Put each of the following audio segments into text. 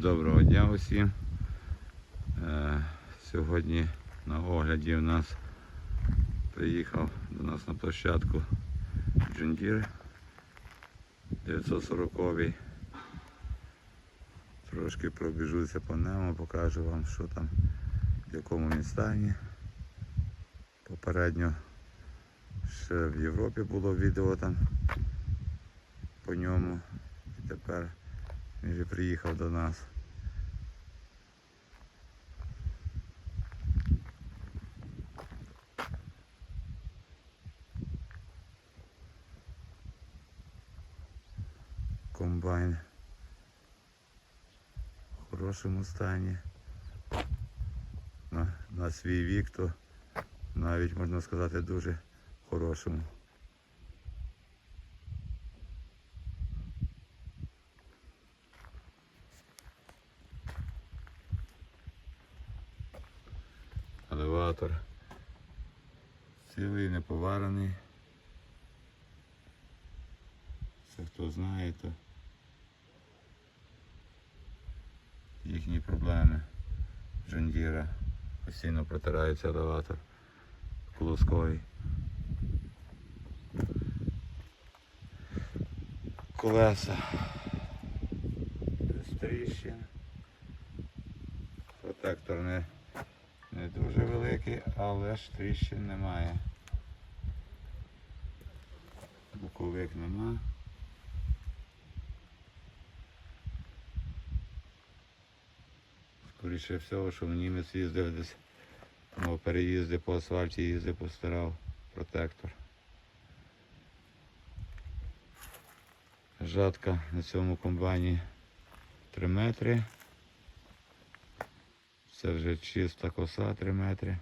Доброго дня усім. Е, Сьогодні на огляді у нас приїхав до нас на площадку Джундір 940 Трошки пробіжуся по нему, покажу вам, що там, в якому він стані. Попередньо ще в Європі було відео там по ньому. І тепер він вже приїхав до нас. Комбайн в хорошому стані. На, на свій вік, то навіть можна сказати дуже хорошому. Елеватор цілий, не поварений. Це хто знає, то їхні проблеми Джондіра. Постійно протирається елеватор колосковий. Колеса без тріщин. Протектор не не дуже великий, але ж тріщин немає. Буковик нема. Скоріше всього, що в німець їздив десь, ну, переїзди по асфальті їздив, постирав протектор. Жатка на цьому комбайні 3 метри. Це вже чиста коса 3 метри.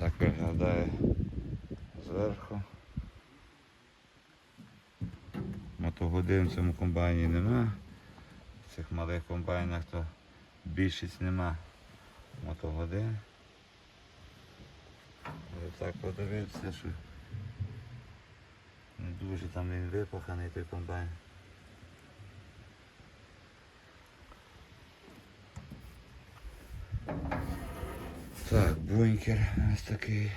Так виглядає зверху. Мотогодин в цьому комбайні нема. В цих малих комбайнах то більшість нема мотогодин. Так подивився, що не дуже там він випаханий той комбайн. Так, бункер ось такий.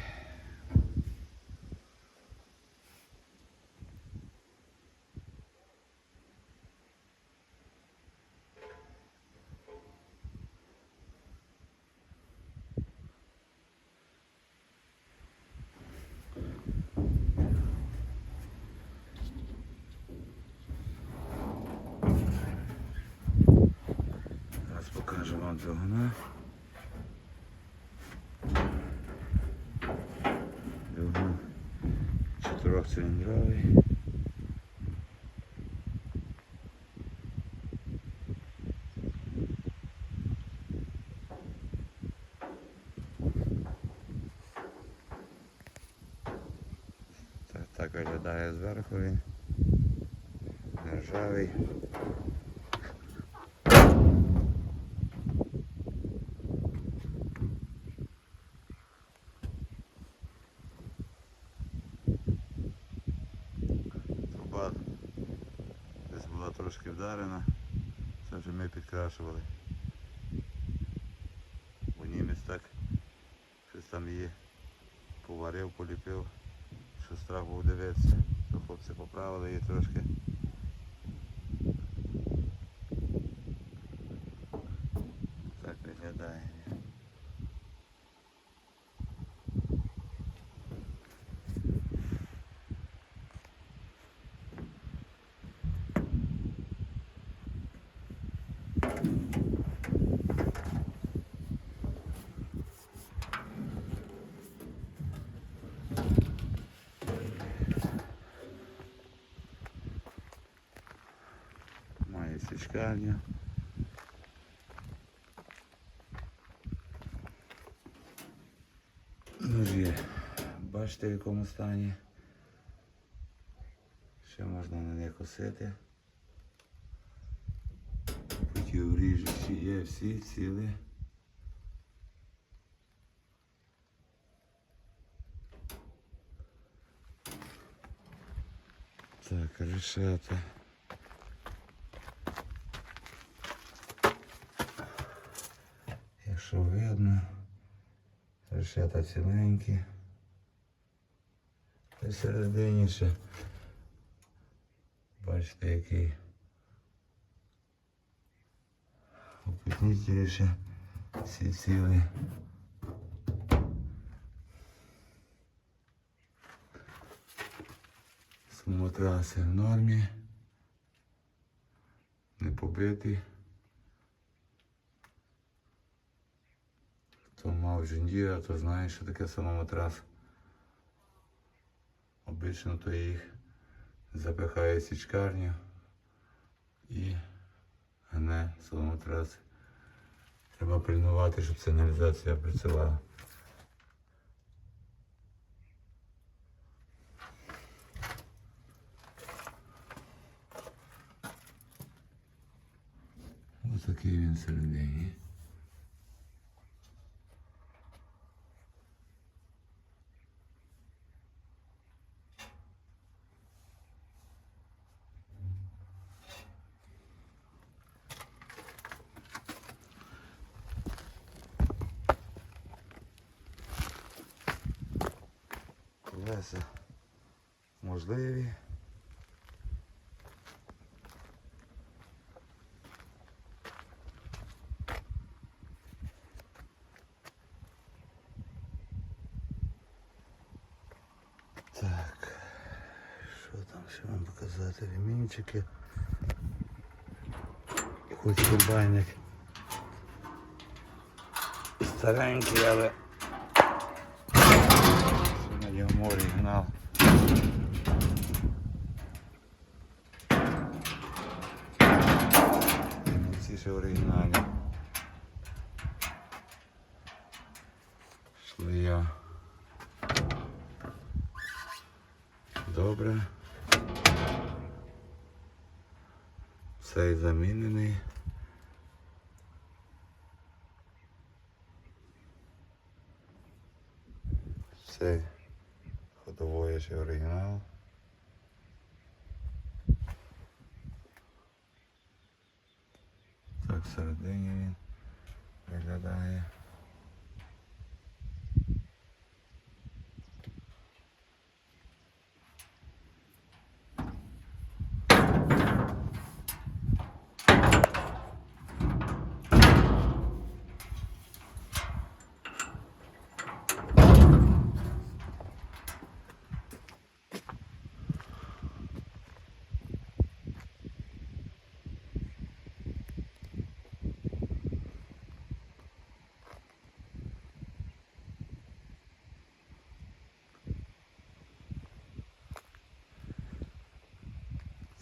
Вам двигуна. Двигун чотирьохциліндровий. Так, так виглядає зверху він. Нержавий. Трошки вдарена. Це вже ми підкрашували. Бо німець так щось там її поварив, поліпив, що страх був дивитися. То хлопці поправили її трошки. Має січкарня. Ну, Друзі, бачите в якому стані. Ще можна на них косити. Ріжучі є всі ціли. Так, решета. Якщо видно, решета ціленькі. Та всередині ще бачите, який ще всі ціли. Смотраси в нормі. Не побитий. Хто мав джундіра, то знає, що таке самоматрас. Обично то їх запихає січкарню і гне самоматрас. Треба пильнувати, щоб сигналізація працювала. Ось такий він всередині. Колеса можливі. Так, що там ще вам показати? Ремінчики. Хоч комбайник. Старенький, але ньому оригінал. Ці ще оригінальні. Шлия. Добре. Цей замінений. Цей ще оригінал. Так всередині він виглядає.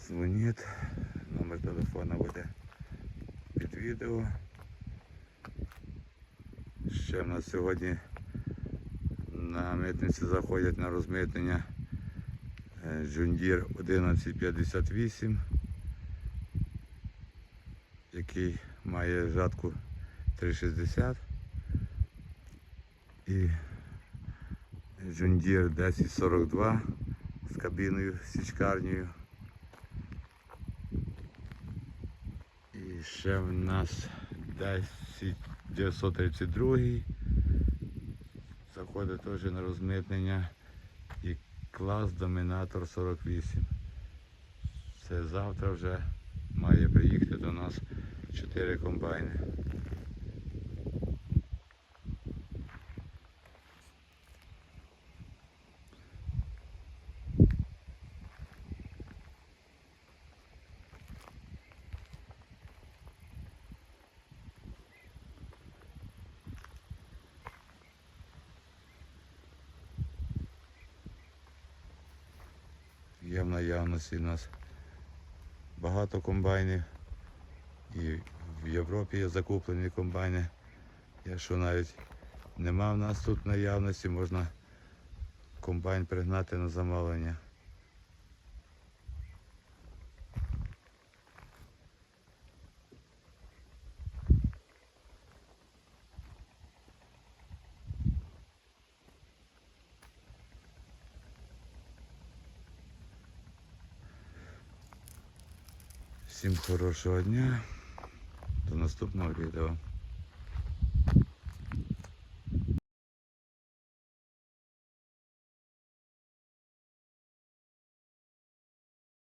Дзвоніть, номер телефона буде під відео. Ще в нас сьогодні на митниці заходять на розмитнення е, Джундір 1158, який має жатку 360 і Джундір 1042 з кабіною січкарнею. І ще в нас 10 932 заходить теж на розмитнення і клас Домінатор 48. Це завтра вже має приїхати до нас 4 комбайни. В наявності у нас багато комбайнів І в Європі є закуплені комбайни. Якщо навіть нема в нас тут наявності, можна комбайн пригнати на замовлення. Всім хорошого дня. До наступного відео.